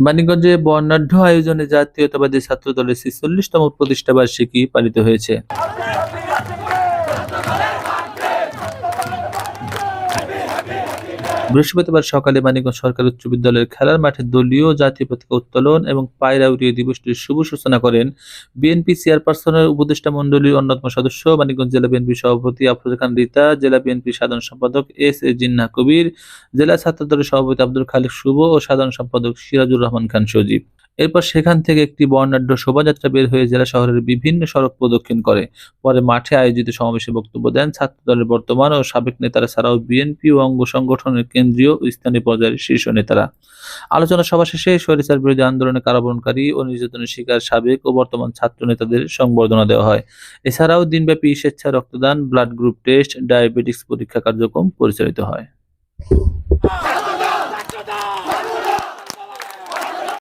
মানিকগঞ্জে বর্ণাঢ্য আয়োজনে জাতীয়তাবাদী ছাত্রদলের ছেচল্লিশতম প্রতিষ্ঠাবার্ষিকী পালিত হয়েছে। বৃহস্পতিবার সকালে মানিকগঞ্জ সরকারি উচ্চ বিদ্যালয়ের খেলার মাঠে দলীয় জাতীয় পতাকা উত্তোলন এবং পায়রা উড়িয়ে দিবসটির শুভ সূচনা করেন বিএনপি চেয়ারপারসনের উপদেষ্টা মণ্ডলীর অন্যতম সদস্য মানিকগঞ্জ জেলা বিএনপি সভাপতি আফরোজা খান রিতা, জেলা বিএনপি সাধারণ সম্পাদক এস এ জিন্না কবির, জেলা ছাত্রদলের সভাপতি আব্দুল খালিক শুভ ও সাধারণ সম্পাদক সিরাজুর রহমান খান সজীব। এরপর সেখান থেকে একটি বর্ণাঢ্য শোভাযাত্রা বের হয়ে জেলা শহরের বিভিন্ন সড়ক প্রদক্ষিণ করে। পরে মাঠে আয়োজিত সমাবেশে বক্তব্য দেন ছাত্রদলের বর্তমান ও সাবেক নেতারা ছাড়াও বিএনপি ও অঙ্গ সংগঠনের কেন্দ্রীয় ও স্থানীয় পর্যায়ের শীর্ষ নেতারা। আলোচনা সভা শেষে স্বৈরাচার বিরোধী আন্দোলনে কারাবরণকারী ও নির্যাতনের শিকার সাবেক ও বর্তমান ছাত্র নেতাদের সংবর্ধনা দেওয়া হয়। এছাড়াও দিনব্যাপী স্বেচ্ছা রক্তদান, ব্লাড গ্রুপ টেস্ট, ডায়াবেটিক্স পরীক্ষা কার্যক্রম পরিচালিত হয়।